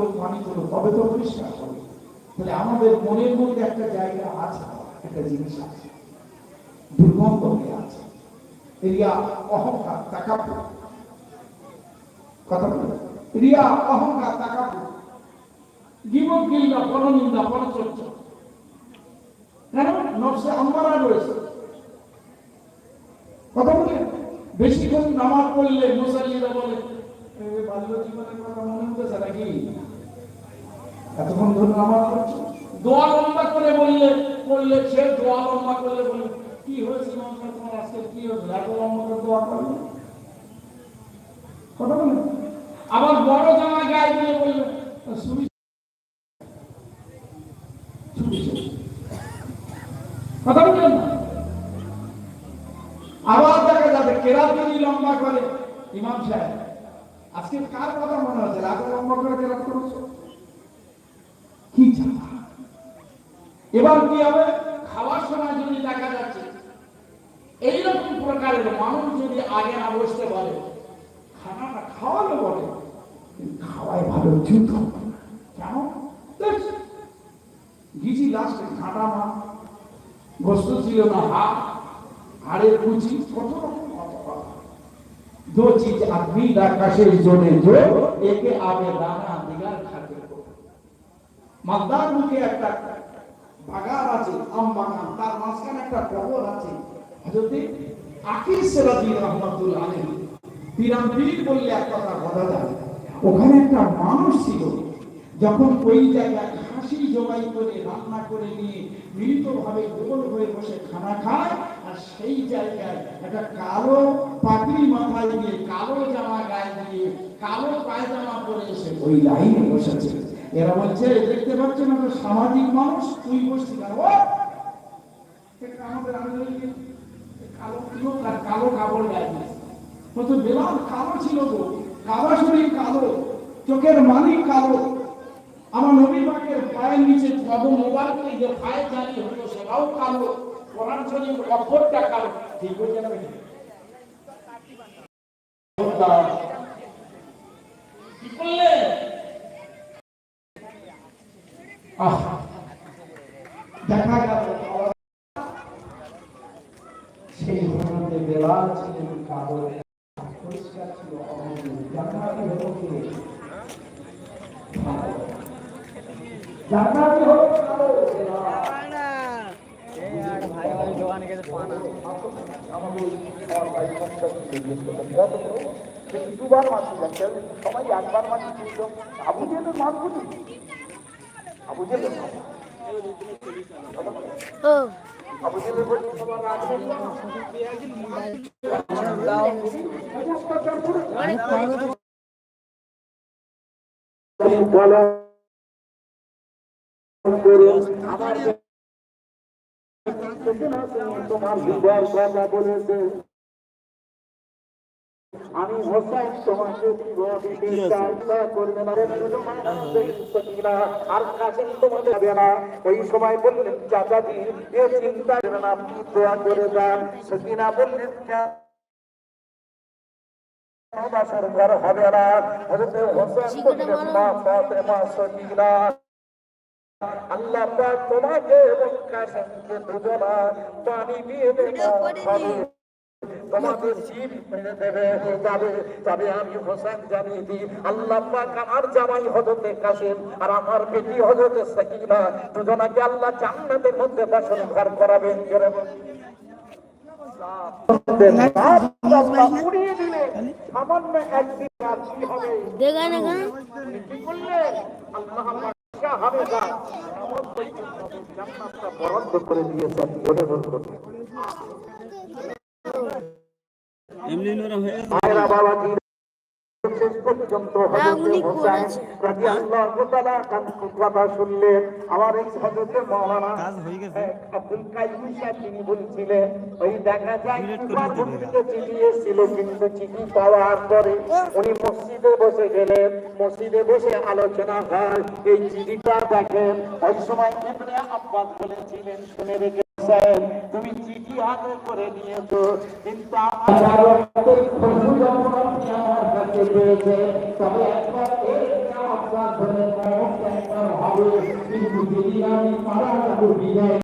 মানিক হোক তবে তো পরিষ্কার করে। তাহলে আমাদের মনের মধ্যে একটা জায়গা আছে, একটা জিনিস আছে। দুর্গন্ধ হয়ে আছে। রিয়া অহংকার তাকাপুর কথা বলে? রিয়া অহংকার তাকাপুর জীবন গিল্লা পরনিন্দা, পরচর্চা। কেন? আম্বারা রয়েছে। কথা বলে বেশিক্ষণ নামাজ পড়লে মুসাল্লিরা বলে বাল্য জীবনের কথা হতেছে নাকি? এতক্ষণ ধরে নামাজ দোয়া লম্বা করে বললে সে দোয়া লম্বা করলে বললে কি হয়েছে তোমার আজকে? কি হয়েছে? এত লম্বা করে দোয়া করলে? কথা বলে? আবার বড় জামা গায়ে দিয়ে বললে কথা আবার দেখা যাবে, কেরাত লম্বা করে ইমাম সাহেব আজকে কার কথা মনে হচ্ছে রাত লম্বা করে কেরাত করেছ। এবার কি হবে? খাওয়ার সময় যদি দেখা যাচ্ছে, এইরকম প্রকারের মানুষ যদি আগে না বসতে পারে, খানাটা খাওয়ালে বলে খাওয়াই ভালো যুদ্ধ। কেন? গিজি লাস্টে ঘাটা মা গোস্ত ছিল না হাত হাড়ের কুচি, কত রকম दो चीज आदमी दा कशे जोड़े जो एके आवे दाना दिगार खाते को মালদার মুখে একটা বাগান আছে আম বাগান তার মাঝখানে একটা কবর আছে হযরতে আকিস রাজি রহমাতুল্লাহ আলাইহি পিরাম পীর বললে এক কথা বলা যায় ওখানে একটা মানুষ ছিল যখন ওই জায়গায় হাসি জবাই করে, রান্না করে নিয়ে মিলিতভাবে গোল হয়ে বসে খানা খায়, আর সেই জায়গায় একটা কালো পাগড়ি মাথায় দিয়ে কালো জামা গায়ে দিয়ে, কালো পায়জামা পরে এসে ওই লাইনে বসেছে। এরা বলছে, দেখতে পাচ্ছেন আমরা সামাজিক মানুষ, তুই বসছি এটা আমাদের কালো আর কালো কাপড় গায়ে। কত বেলাল কালো ছিল তো কাবা শরীর কালো, চোখের মালিক কালো। আমার নবী পাকের পায়ের নিচে কত মোবাইল যে পায়ে জারি হলো, সেটাও কালো, কোরআন শরীফ অক্ষরটা কালো, ঠিক হয়ে যাবে কি করলে? দেখা গেল সেই কালো পরিষ্কার ছিল অমূল্য জান্নাতি হলো কে ভালো। জান্নাতি হলো কালো। দুবার যাচ্ছে সবাই একবার মাসি ছিল আবু জেলের মাছ বুঝি আবু জেলের আবু জেলের বলি। রাখবেন আমার তোমার হৃদয়ের কথা বলেছে আমি হোসাইন তোমাকে আর কাছে তোমাকে যাবে না ওই সময় বললেন চাচাজি এ চিন্তা করবে না আপনি দোয়া করে যান সকিনা বললেন হবে না হোসেন বললেন মা ফাতেমা সকিনা আল্লাহ পাক তোমাকে এবং কাসেমকে দুজনা পানি দিয়ে দেবে তোমাদের জীব মেরে দেবে যাবে তবে আমি হোসেন জানিয়ে দিই। আল্লাহ পাক আমার জামাই হজরতে কাসেম আর আমার বেটি হজরতে সাকিনা দুজনাকে আল্লাহ জান্নাতের মধ্যে বাসন ঘর করাবেন করে সামান্য একদিন আর কি হবে বাদশাহ হবে না। জান্নাতটা বরাদ্দ করে দিয়েছেন বলে বলুন এমনি নরম হয়ে গেছে। ভাইরা কথা শুনলেন আমার এই হয়ে গেছে। আব্দুল কাইয়ুম সাহেব তিনি বলছিলেন ওই দেখা যায় ডিলিট করে কুবার দিতে থেকে চিঠি এসেছিল কিন্তু চিঠি পাওয়ার পরে উনি মসজিদে বসে গেলেন। মসজিদে বসে আলোচনা হয় এই চিঠিটা দেখেন। ওই সময় ইবনে আব্বাস বলেছিলেন শুনে রেখেছেন তুমি চিঠি হাতে করে নিয়েছো কিন্তু আমার খোঁজ যখন আপনি আমার কাছে পেয়েছেন তবে একবার এই ধরে মত একবার হবে কিন্তু যেদিন আমি মারা যাব বিদায়